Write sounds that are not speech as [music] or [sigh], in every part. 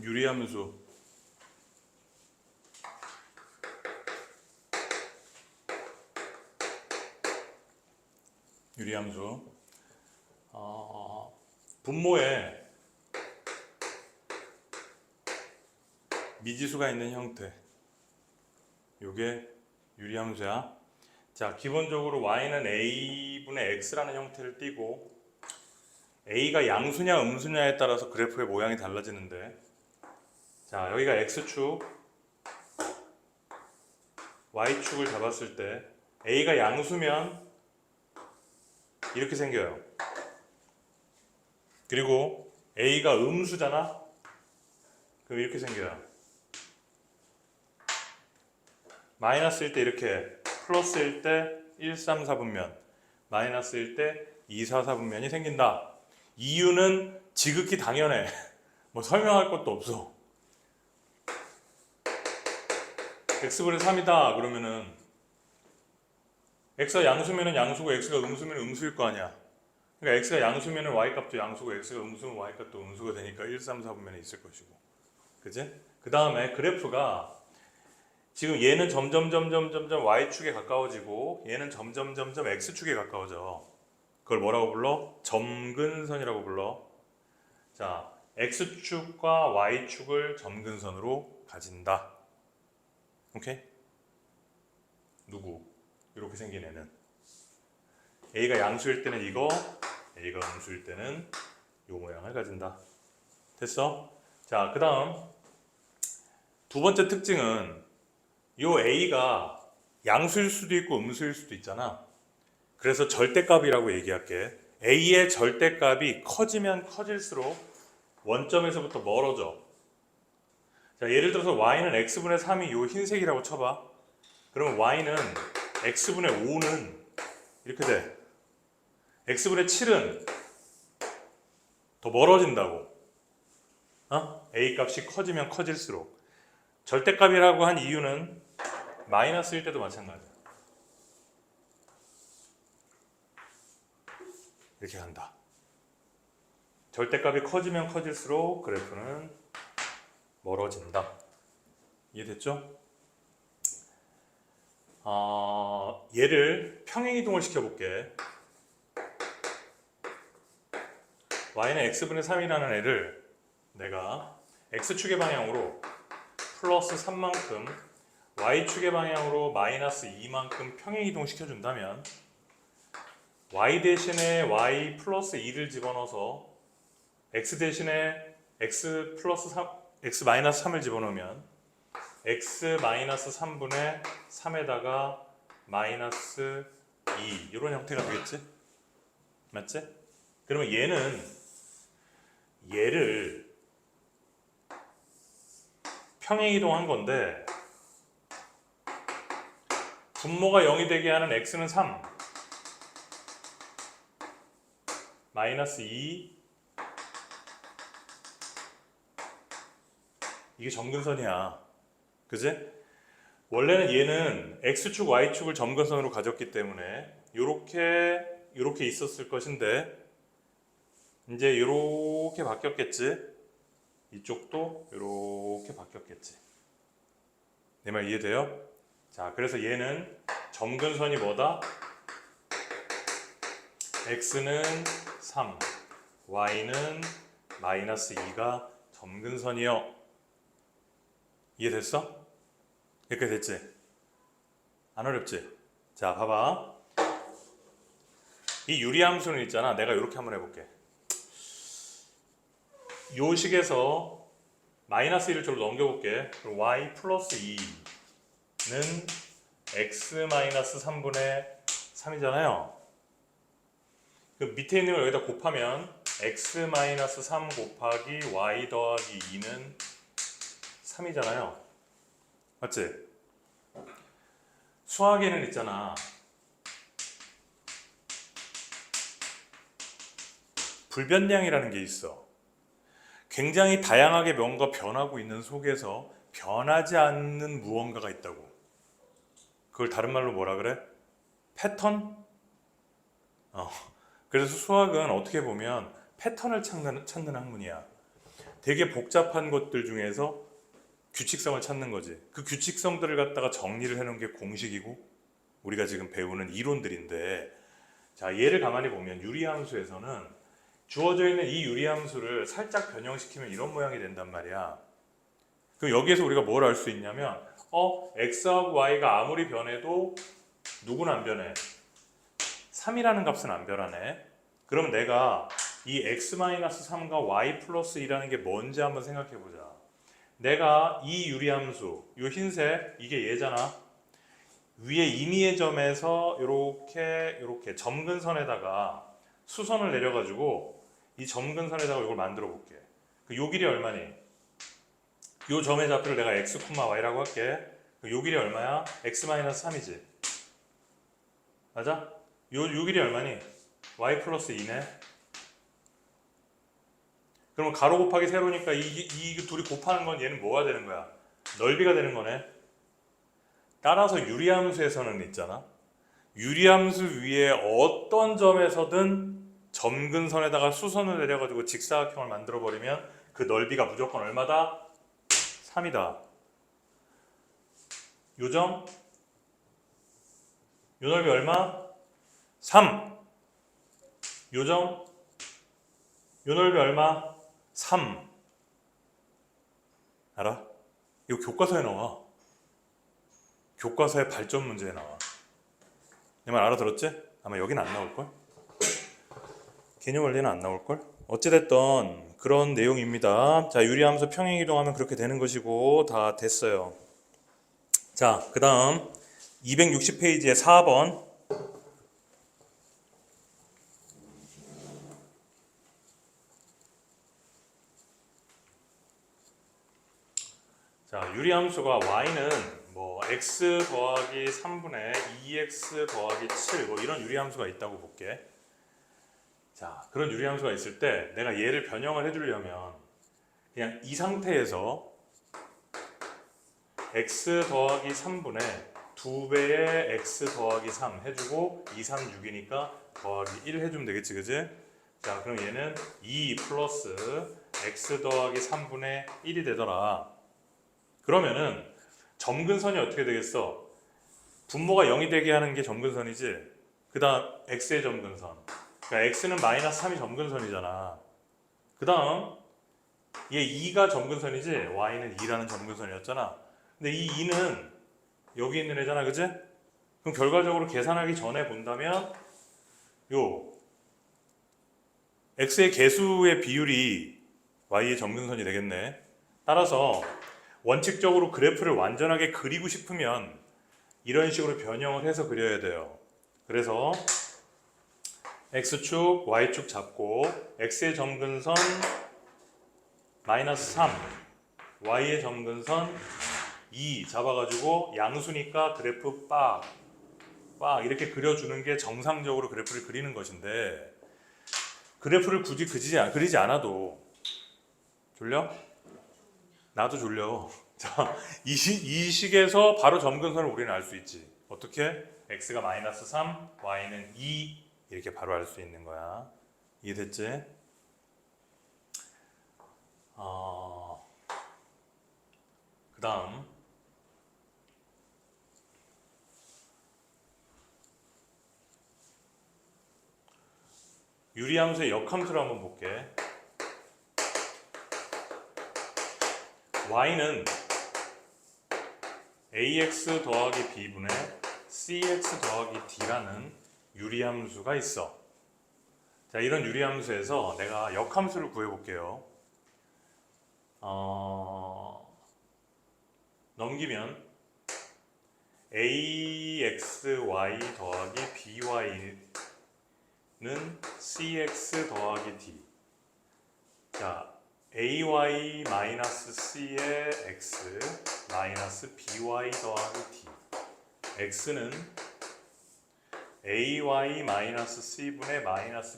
유리함수 유리함수 어, 분모에 미지수가 있는 형태. 요게 유리함수야. 자 기본적으로 y는 a분의 x라는 형태를 띠고 a가 양수냐 음수냐에 따라서 그래프의 모양이 달라지는데 자 여기가 x축. Y축을 잡았을 때 a가 양수면 이렇게 생겨요. 그리고 a가 음수잖아? 그럼 이렇게 생겨요. 마이너스일 때 이렇게 플러스일 때 1, 3, 4분면 마이너스일 때 2, 4, 4분면이 생긴다. 이유는 지극히 당연해. [laughs] 뭐 설명할 것도 없어 x분의 3이다 그러면은. X가 양수면은 양수고 x가 음수면 음수일 거 아니야. 그러니까 x가 양수면은 y 값도 양수고 x가 음수면 y 값도 음수가 되니까 1, 3, 4분면에 있을 것이고. 그지? 그 다음에 그래프가 지금 얘는 점점 점점 점점 y축에 가까워지고 얘는 점점 점점 x축에 가까워져. 그걸 뭐라고 불러? 점근선이라고 불러. 자 x축과 y축을 점근선으로 가진다 오케이? 누구? 이렇게 생긴 애는 a가 양수일 때는 이거 a가 음수일 때는 요 모양을 가진다 됐어? 자 그 다음 두 번째 특징은 요 a가 양수일 수도 있고 음수일 수도 있잖아. 그래서 절대값이라고 얘기할게. a의 절대값이 커지면 커질수록 원점에서부터 멀어져. 자, 예를 들어서 y는 x분의 3이 요 흰색이라고 쳐봐. 그러면 y는 x분의 5는 이렇게 돼. x분의 7은 더 멀어진다고. 어? a 값이 커지면 커질수록. 절대값이라고 한 이유는 마이너스일 때도 마찬가지야. 이렇게 간다. 절대값이 커지면 커질수록 그래프는 멀어진다. 이해됐죠? 어, 얘를 평행 이동을 시켜볼게. y는 x분의 3이라는 애를 내가 x축의 방향으로 플러스 3만큼 y축의 방향으로 마이너스 2만큼 평행 이동 시켜준다면 y 대신에 y 플러스 2를 집어넣어서 x 대신에 x 플러스 3, x 마이너스 3을 집어넣으면 x 마이너스 3분의 3에다가 마이너스 2 이런 형태가 되겠지? 맞지? 그러면 얘는 얘를 평행 이동한 건데 분모가 0이 되게 하는 x는 3 마이너스 2 이게 점근선이야 그지? 원래는 얘는 x축 y축을 점근선으로 가졌기 때문에 이렇게 이렇게 있었을 것인데 이제 이렇게 바뀌었겠지 이쪽도 이렇게 바뀌었겠지 내 말 이해돼요? 자 그래서 얘는 점근선이 뭐다? x는 3 y는 마이너스 2가 점근선이요 이해됐어? 이렇게 됐지? 안 어렵지? 자 봐봐 이 유리함수는 있잖아 내가 이렇게 한번 해볼게 요 식에서 마이너스 1을 저로 넘겨볼게. 그럼 y 플러스 2는 x 마이너스 3분의 3이잖아요. 그 밑에 있는 걸 여기다 곱하면 x 마이너스 3 곱하기 y 더하기 2는 3이잖아요. 맞지? 수학에는 있잖아. 불변량이라는 게 있어. 굉장히 다양하게 뭔가 변하고 있는 속에서 변하지 않는 무언가가 있다고. 그걸 다른 말로 뭐라 그래? 패턴? 어. 그래서 수학은 어떻게 보면 패턴을 찾는, 찾는 학문이야. 되게 복잡한 것들 중에서 규칙성을 찾는 거지. 그 규칙성들을 갖다가 정리를 해놓은 게 공식이고 우리가 지금 배우는 이론들인데 자 얘를 가만히 보면 유리함수에서는 주어져 있는 이 유리함수를 살짝 변형시키면 이런 모양이 된단 말이야. 그럼 여기에서 우리가 뭘 알 수 있냐면 어 x하고 y가 아무리 변해도 누구는 안 변해. 3이라는 값은 안 변하네. 그럼 내가 이 x-3과 y 플러스 2라는 게 뭔지 한번 생각해 보자. 내가 이 유리함수, 이 흰색 이게 얘잖아. 위에 임의의 점에서 이렇게 이렇게 점근선에다가 수선을 내려가지고 이 점근선에다가 이걸 만들어 볼게. 그요 길이 얼마니? 요 점의 좌표를 내가 x, y라고 할게. 그요 길이 얼마야? x-3이지. 맞아? 요, 요 길이 얼마니? y 플러스 2네. 그러면 가로 곱하기 세로니까 이, 이 둘이 곱하는 건 얘는 뭐가 되는 거야? 넓이가 되는 거네. 따라서 유리함수에서는 있잖아. 유리함수 위에 어떤 점에서든 점근선에다가 수선을 내려가지고 직사각형을 만들어 버리면 그 넓이가 무조건 얼마다? 3이다. 요점? 요 넓이 얼마? 3. 요점? 요 넓이 얼마? 3. 알아? 이거 교과서에 나와. 교과서의 발전 문제에 나와. 내 말 알아들었지? 아마 여긴 안 나올걸? 개념 원리는 안 나올걸? 어찌됐던 그런 내용입니다. 자, 유리함수 평행 이동하면 그렇게 되는 것이고 다 됐어요. 자, 그 다음 260페이지에 4번 자, 유리함수가 y는 뭐 x 더하기 3분의 2x 더하기 7 뭐 이런 유리함수가 있다고 볼게. 자, 그런 유리함수가 있을 때 내가 얘를 변형을 해주려면 그냥 이 상태에서 x 더하기 3분의 2배의 x 더하기 3 해주고 2, 3, 6이니까 더하기 1 해주면 되겠지, 그지? 자, 그럼 얘는 2 플러스 x 더하기 3분의 1이 되더라. 그러면은 점근선이 어떻게 되겠어? 분모가 0이 되게 하는 게 점근선이지. 그 다음 x의 점근선. 그러니까 x는 마이너스 3이 점근선이잖아. 그 다음 얘 2가 점근선이지 y는 2라는 점근선이었잖아. 근데 이 2는 여기 있는 애잖아, 그지? 그럼 결과적으로 계산하기 전에 본다면 요 x의 개수의 비율이 y의 점근선이 되겠네. 따라서 원칙적으로 그래프를 완전하게 그리고 싶으면 이런 식으로 변형을 해서 그려야 돼요. 그래서 x축, y축 잡고 x의 점근선 마이너스 3, y의 점근선 2 잡아가지고 양수니까 그래프 빡, 빡 이렇게 그려주는 게 정상적으로 그래프를 그리는 것인데 그래프를 굳이 그리지, 않아도 졸려? 나도 졸려. [laughs] 자, 이, 시, 이 식에서 바로 점근선을 우리는 알 수 있지. 어떻게? x가 마이너스 3, y는 2 이렇게 바로 알 수 있는 거야. 이해됐지? 어, 그 다음 유리함수의 역함수를 한번 볼게. Y는 ax 더하기 b분의 cx 더하기 d라는 유리함수가 있어. 자, 이런 유리함수에서 내가 역함수를 구해볼게요. 어, 넘기면 axy 더하기 by는 cx 더하기 d. 자, ay 마이너스 c의 x 마이너스 by 더하기 d. x는 ay 마이너스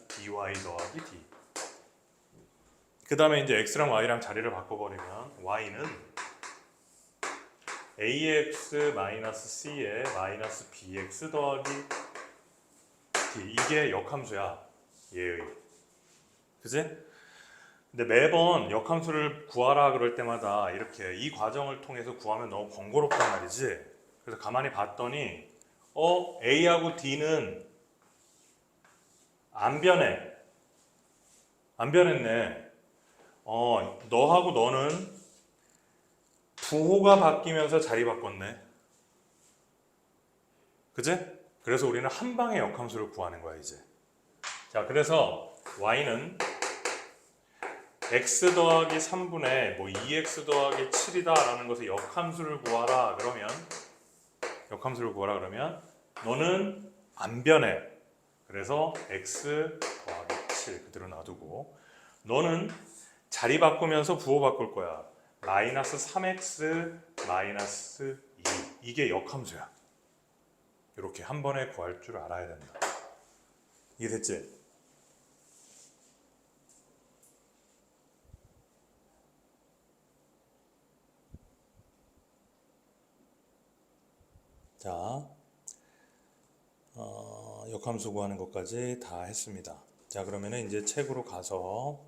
by 더하기 d. 그 다음에 이제 x랑 y랑 자리를 바꿔버리면 y는 ax 마이너스 bx 더하기 d. 이게 역함수야. 얘의. 그지? 근데 매번 역함수를 구하라 그럴 때마다 이렇게 이 과정을 통해서 구하면 너무 번거롭단 말이지. 그래서 가만히 봤더니 어 A하고 D는 안 변해. 안 변했네. 어 너하고 너는 부호가 바뀌면서 자리 바꿨네. 그제? 그래서 우리는 한 방에 역함수를 구하는 거야 이제. 자 그래서 y는 x 더하기 3분의 뭐 2x 더하기 7이다라는 것을 역함수를 구하라 그러면 역함수를 구하라 그러면 너는 안 변해. 그래서 x 더하기 7 그대로 놔두고 너는 자리 바꾸면서 부호 바꿀 거야. 마이너스 3x 마이너스 2 이게 역함수야. 이렇게 한 번에 구할 줄 알아야 된다. 이해됐지? 자, 어, 역함수 구하는 것까지 다 했습니다. 자, 그러면은 이제 책으로 가서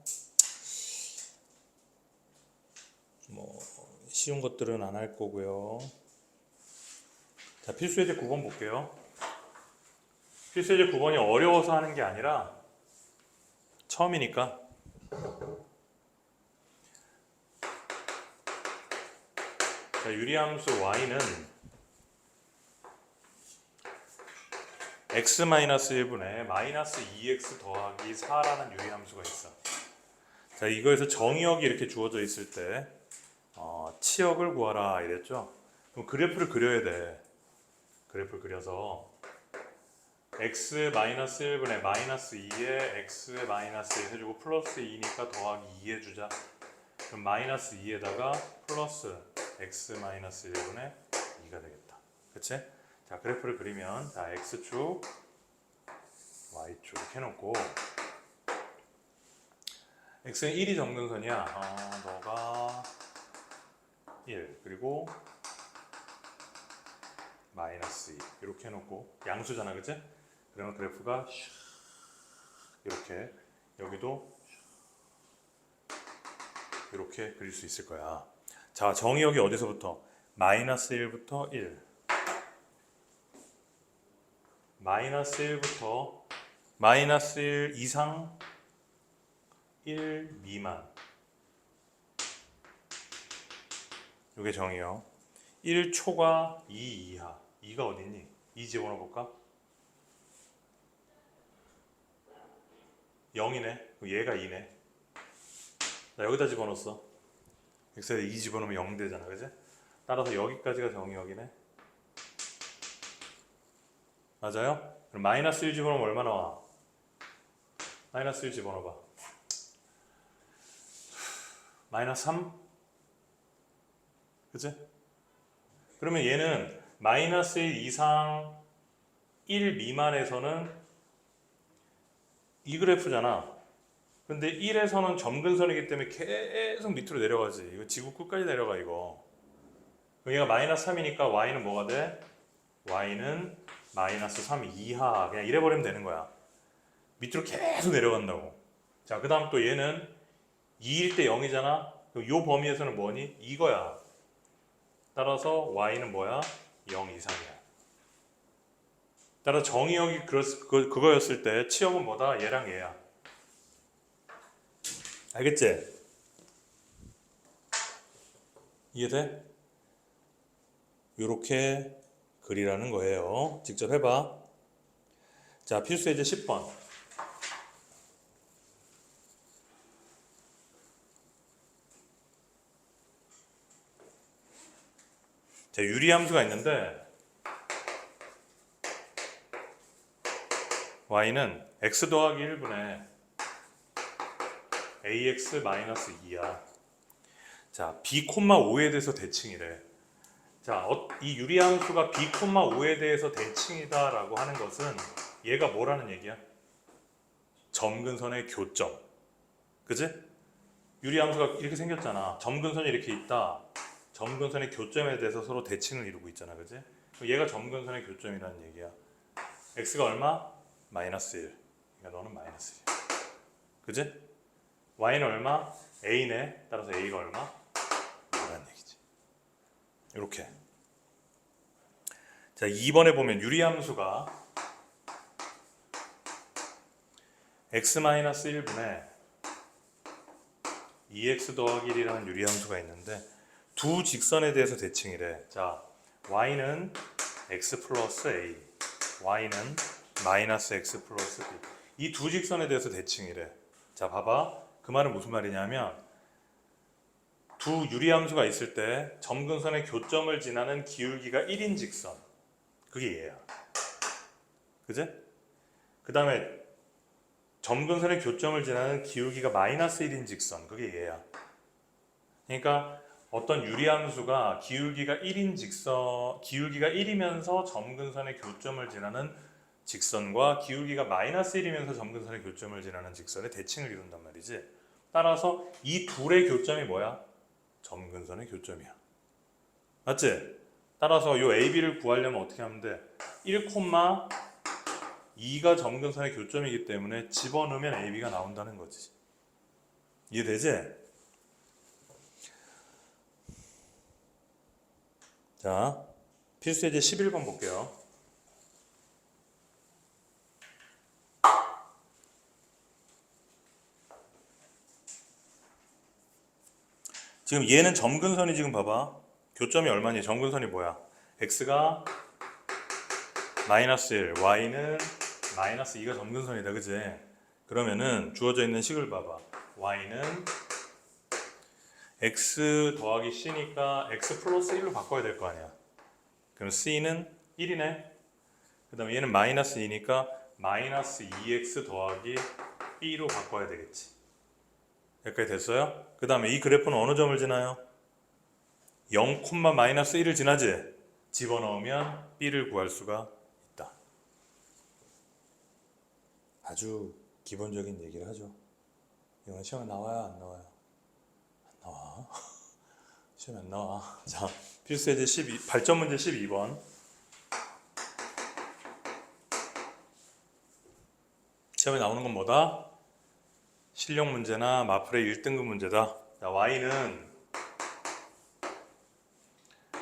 뭐 쉬운 것들은 안 할 거고요. 자, 필수 예제 9번 볼게요. 필수 예제 9번이 어려워서 하는 게 아니라 처음이니까 자, 유리함수 y는 x-1분의 마이너스 2x 더하기 4라는 유리함수가 있어. 자, 이거에서 정의역이 이렇게 주어져 있을 때 어, 치역을 구하라 이랬죠. 그럼 그래프를 그려야 돼. 그래프를 그려서 x 마이너스 1분의 마이너스 2에 x 마이너스 1 해주고 플러스 2니까 더하기 2 해주자. 그럼 마이너스 2에다가 플러스 x 마이너스 1분의 2가 되겠다. 그치? 자 그래프를 그리면 자 x축 y축 해놓고 x는 1이 정근선이야. 어, 너가 1 그리고 마이너스 2 이렇게 해놓고 양수잖아 그치? 그러면 그래프가 슉 이렇게 여기도 이렇게 그릴 수 있을 거야 자 정의역이 어디서부터? 마이너스 1부터 1 마이너스 1부터 마이너스 1 이상 1 미만. 이게 정의요. 1초가 2 이하. 2가 어딨니? 2 집어넣어 볼까? 0이네. 그럼 얘가 2네. 나 여기다 집어넣었어. x에 2 집어넣으면 0 되잖아. 그지? 따라서 여기까지가 정의역이네 맞아요? 그럼 마이너스 1 집어넣으면 얼마 나 와? 마이너스 1 집어넣어봐 마이너스 3? 그치? 그러면 얘는 마이너스 1 이상 1 미만에서는 이 그래프잖아. 근데 1에서는 점근선이기 때문에 계속 밑으로 내려가지. 이거 지구 끝까지 내려가 이거. 얘가 마이너스 3이니까 y는 뭐가 돼? y는 마이너스 3 이하. 그냥 이래 버리면 되는 거야. 밑으로 계속 내려간다고. 자, 그 다음 또 얘는 2일 때 0이잖아. 그럼 요 범위에서는 뭐니? 이거야. 따라서 y는 뭐야? 0 이상이야. 따라 정의역이 그거였을 때 치역은 뭐다? 얘랑 얘야. 알겠지? 이해돼? 요렇게 그리라는 거예요. 직접 해봐. 자, 필수 예제 10번. 자, 유리함수가 있는데 y는 x 더하기 1분의 ax 마이너스 2야. 자, b, 5에 대해서 대칭이래. 자, 어, 이 유리함수가 b, 5에 대해서 대칭이다라고 하는 것은 얘가 뭐라는 얘기야? 점근선의 교점. 그지? 유리함수가 이렇게 생겼잖아. 점근선이 이렇게 있다. 점근선의 교점에 대해서 서로 대칭을 이루고 있잖아. 그지? 얘가 점근선의 교점이라는 얘기야. x가 얼마? 마이너스 1. 그러니까 너는 마이너스 1. 그지? y는 얼마? a네. 따라서 a가 얼마? 이렇게. 자, 2번에 보면 유리함수가 x-1분의 2x 더하기 1이라는 유리함수가 있는데 두 직선에 대해서 대칭이래. 자, y는 x 플러스 a, y는 마이너스 x 플러스 b. 이 두 직선에 대해서 대칭이래. 자, 봐봐. 그 말은 무슨 말이냐면 두 유리함수가 있을 때 점근선의 교점을 지나는 기울기가 1인 직선. 그게 얘야. 그제? 그 다음에 점근선의 교점을 지나는 기울기가 마이너스 1인 직선. 그게 얘야. 그러니까 어떤 유리함수가 기울기가 1인 직선, 기울기가 1이면서 점근선의 교점을 지나는 직선과 기울기가 마이너스 1이면서 점근선의 교점을 지나는 직선의 대칭을 이룬단 말이지. 따라서 이 둘의 교점이 뭐야? 점근선의 교점이야. 맞지? 따라서 이 AB를 구하려면 어떻게 하면 돼? 1콤마 2가 점근선의 교점이기 때문에 집어넣으면 AB가 나온다는 거지. 이해되지? 자, 필수 예제 11번 볼게요. 지금 얘는 점근선이 지금 봐봐. 교점이 얼마니? 점근선이 뭐야? x가 마이너스 1, y는 마이너스 2가 점근선이다. 그지? 그러면은 주어져 있는 식을 봐봐. y는 x 더하기 c니까 x 플러스 1로 바꿔야 될 거 아니야. 그럼 c는 1이네. 그 다음에 얘는 마이너스 2니까 마이너스 2x 더하기 b로 바꿔야 되겠지. 여기까지 됐어요? 그 다음에 이 그래프는 어느 점을 지나요? 0, 마이너스 1을 지나지? 집어넣으면 b를 구할 수가 있다. 아주 기본적인 얘기를 하죠. 이건 시험에 나와야 안 나와요? 안 나와. [laughs] 시험에 안 나와. 자, 필수 예제 12, 발전 문제 12번. 시험에 나오는 건 뭐다? 실력 문제나 마플의 1등급 문제다. 자, y는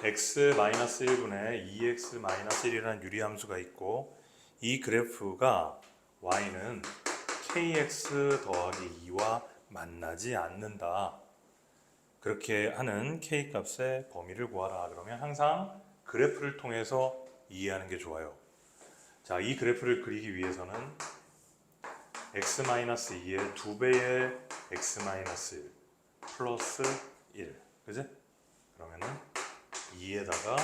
x-1분의 2x-1이라는 유리함수가 있고 이 그래프가 y는 kx 더하기 2와 만나지 않는다. 그렇게 하는 k 값의 범위를 구하라. 그러면 항상 그래프를 통해서 이해하는 게 좋아요. 자, 이 그래프를 그리기 위해서는 x-2의 두 배의 x-1 플러스 1. 그지? 그러면은 2에다가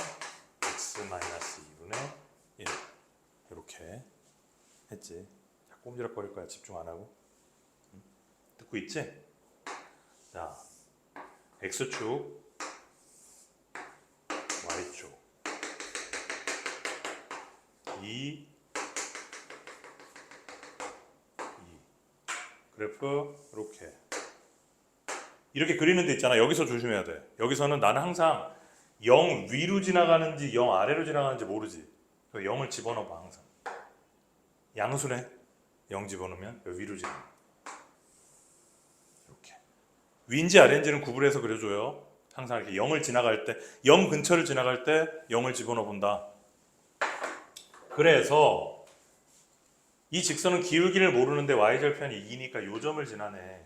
x-2분의 1. 이렇게 했지. 자, 꼼지락거릴 거야. 집중 안 하고. 응? 듣고 있지? 자, x축, y축. 2 그래프 이렇게 이렇게 그리는 데 있잖아. 여기서 조심해야 돼. 여기서는 나는 항상 0 위로 지나가는지 0 아래로 지나가는지 모르지. 0을 집어넣어 항상. 양수네. 0 집어넣으면 위로 지나. 이렇게. 위인지 아래인지는 구분해서 그려줘요. 항상 이렇게 0을 지나갈 때, 0 근처를 지나갈 때 0을 집어넣어 본다. 그래서 이 직선은 기울기를 모르는데 y절편이 2니까 요 점을 지나네.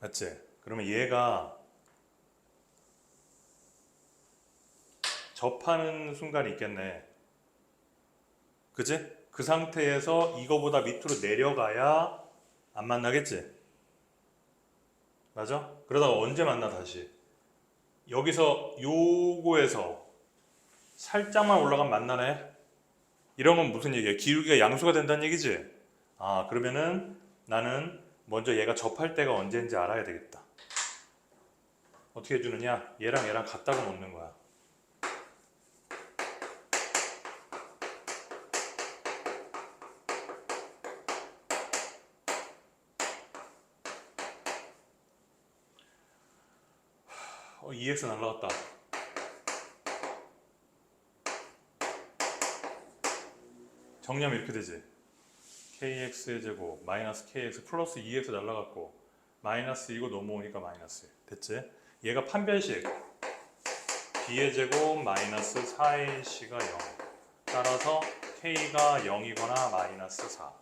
맞지? 그러면 얘가 접하는 순간이 있겠네. 그지? 그 상태에서 이거보다 밑으로 내려가야 안 만나겠지? 맞아? 그러다가 언제 만나 다시? 여기서 요거에서 살짝만 올라가면 만나네? 이런 건 무슨 얘기야? 기울기가 양수가 된다는 얘기지? 아, 그러면은 나는 먼저 얘가 접할 때가 언제인지 알아야 되겠다. 어떻게 해주느냐? 얘랑 얘랑 같다고 놓는 거야. 어, 2x 날라갔다. 정리하면 이렇게 되지. kx의 제곱 마이너스 kx 플러스 2x 날라갔고 마이너스 2고 넘어오니까 마이너스 1. 됐지? 얘가 판별식 b의 제곱 마이너스 4의 c가 0 따라서 k가 0이거나 마이너스 4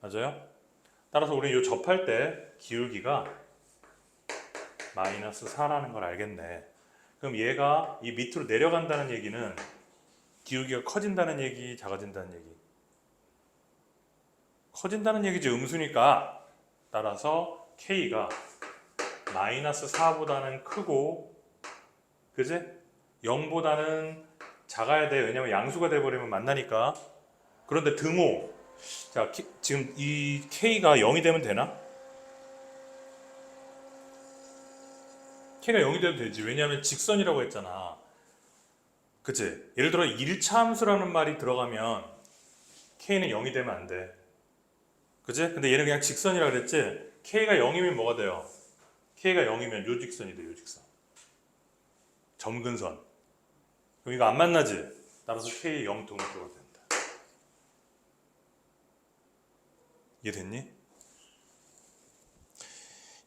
맞아요? 따라서 우리 이 접할 때 기울기가 마이너스 4라는 걸 알겠네 그럼 얘가 이 밑으로 내려간다는 얘기는 기울기가 커진다는 얘기 작아진다는 얘기 커진다는 얘기지 음수니까 따라서 k가 마이너스 4보다는 크고 그지? 0보다는 작아야 돼. 왜냐면 양수가 돼버리면 만나니까. 그런데 등호. 자, 키- 지금 이 k가 0이 되면 되나? k가 0이 돼도 되지. 왜냐면 직선이라고 했잖아. 그치? 예를 들어 1차 함수라는 말이 들어가면 k는 0이 되면 안 돼. 그치? 근데 얘는 그냥 직선이라 그랬지? k가 0이면 뭐가 돼요? k가 0이면 요 직선이 돼, 요 직선. 점근선. 그럼 이거 안 만나지? 따라서 k 0 등호표가 된다. 이해됐니?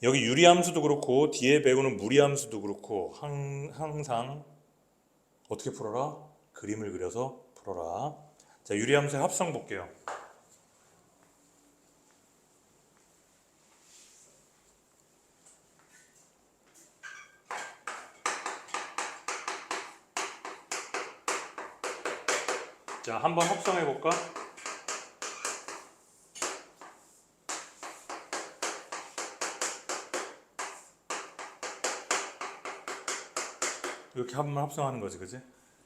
여기 유리함수도 그렇고 뒤에 배우는 무리함수도 그렇고 항, 항상 어떻게 풀어라? 그림을 그려서 풀어라. 자, 유리함수의 합성 볼게요. 자, 한번 합성해 볼까? 이렇게 한번 합성하는 거지, 그지?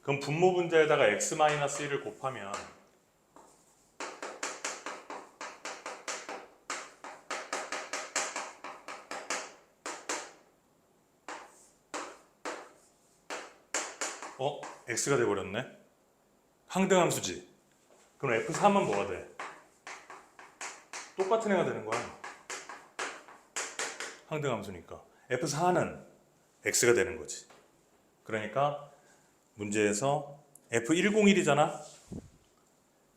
그럼 분모 분자에다가 x-1을 곱하면 어? x가 돼 버렸네. 항등함수지. 그럼 F3은 뭐가 돼? 똑같은 애가 되는 거야. 항등함수니까. F4는 X가 되는 거지. 그러니까 문제에서 F101이잖아?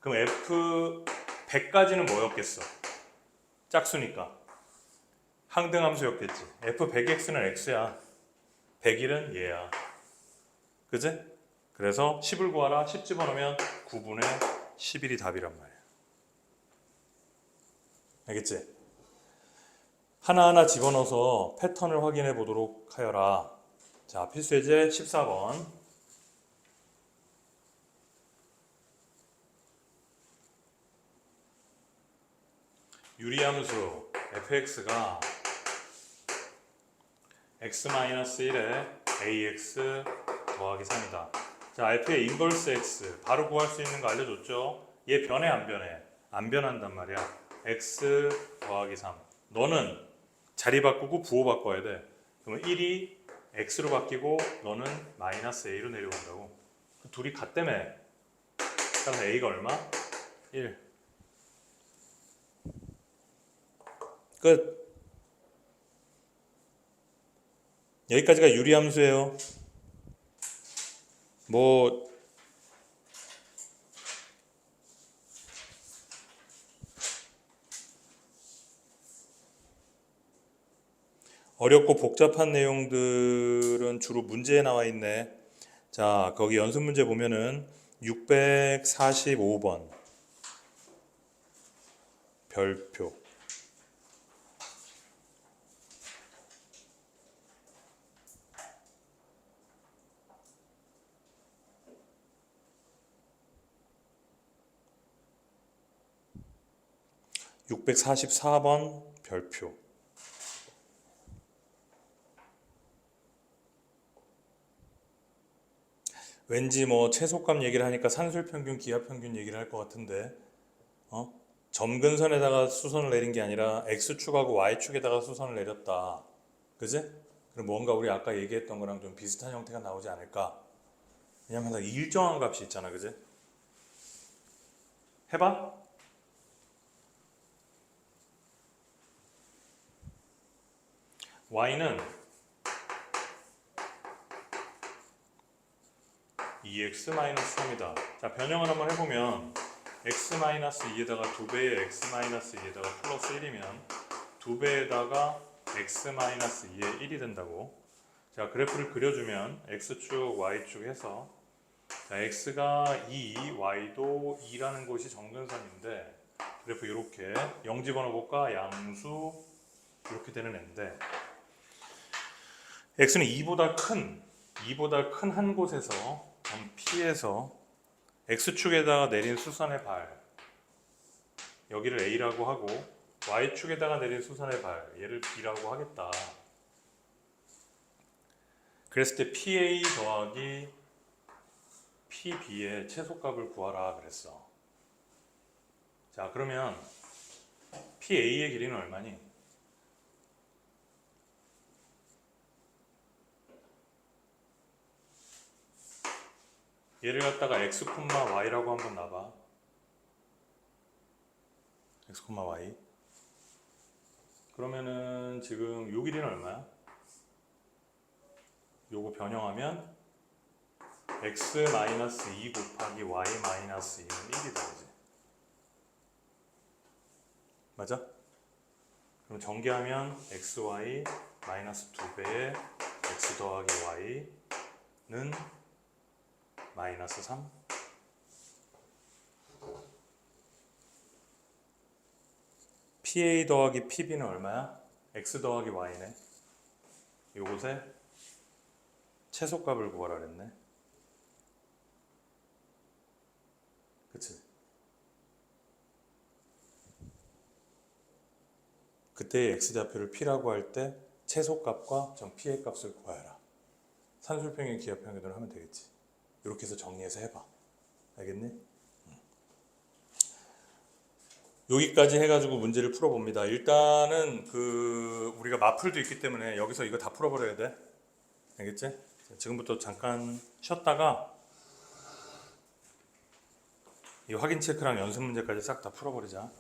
그럼 F100까지는 뭐였겠어? 짝수니까. 항등함수였겠지. F100X는 X야. 101은 얘야. 그지? 그래서 10을 구하라. 10 집어넣으면 9분의 11이 답이란 말이야. 알겠지? 하나하나 집어넣어서 패턴을 확인해 보도록 하여라. 자, 필수예제 14번. 유리함수 fx가 x-1에 ax 더하기 3이다. 자, f의 인버스 x 바로 구할 수 있는 거 알려줬죠? 얘 변해 안 변해? 안 변한단 말이야. x 더하기 3. 너는 자리 바꾸고 부호 바꿔야 돼. 그러면 1이 x로 바뀌고 너는 마이너스 a로 내려온다고. 그 둘이 같다며. 따라서 a가 얼마? 1. 끝. 여기까지가 유리함수예요. 뭐 어렵고 복잡한 내용들은 주로 문제에 나와 있네. 자, 거기 연습 문제 보면은 645번 별표. (644번) 별표 왠지 뭐 최소값 얘기를 하니까 산술 평균, 기하 평균 얘기를 할 것 같은데, 어? 점근선에다가 수선을 내린 게 아니라 x축하고 y축에다가 수선을 내렸다. 그지? 그럼 뭔가 우리 아까 얘기했던 거랑 좀 비슷한 형태가 나오지 않을까? 왜냐면 다 일정한 값이 있잖아, 그지? 해봐. y는 2x-3이다. 자, 변형을 한번 해보면 x-2에다가 2배의 x-2에다가 플러스 1이면 두 배에다가 x 마이너스 2의 1이 된다고. 자 그래프를 그려주면 x축, y축 해서 자, x가 2, y도 2라는 곳이 정근선인데 그래프 이렇게 0 집어넣어볼까? 양수 이렇게 되는 애인데 x는 2보다 큰 2보다 큰 한 곳에서 점 P에서 x축에다가 내린 수선의 발 여기를 A라고 하고 y축에다가 내린 수선의 발 얘를 B라고 하겠다. 그랬을 때 PA 더하기 PB의 최소값을 구하라 그랬어. 자 그러면 PA의 길이는 얼마니? 얘를 갖다가 x, y라고 한번 놔봐. x, y. 그러면은 지금 요 길이는 얼마야? 요거 변형하면 x 마이너스 2 곱하기 y 마이너스 2는 1이 되지. 맞아? 그럼 전개하면 xy 마이너스 2배의 x 더하기 y는 마이너스 3 PA 더하기 PB는 얼마야? X 더하기 Y네. 요것에 최소값을 구하라 그랬네. 그치? 그때 X좌표를 P라고 할 때 최소값과 전 P의 값을 구하여라. 산술평행 기하평행을 하면 되겠지 이렇게 해서 정리해서 해봐. 알겠니? 여기까지 해가지고 문제를 풀어봅니다. 일단은 그 우리가 마플도 있기 때문에 여기서 이거 다 풀어버려야 돼. 알겠지? 자, 지금부터 잠깐 쉬었다가 이 확인 체크랑 연습 문제까지 싹 다 풀어버리자.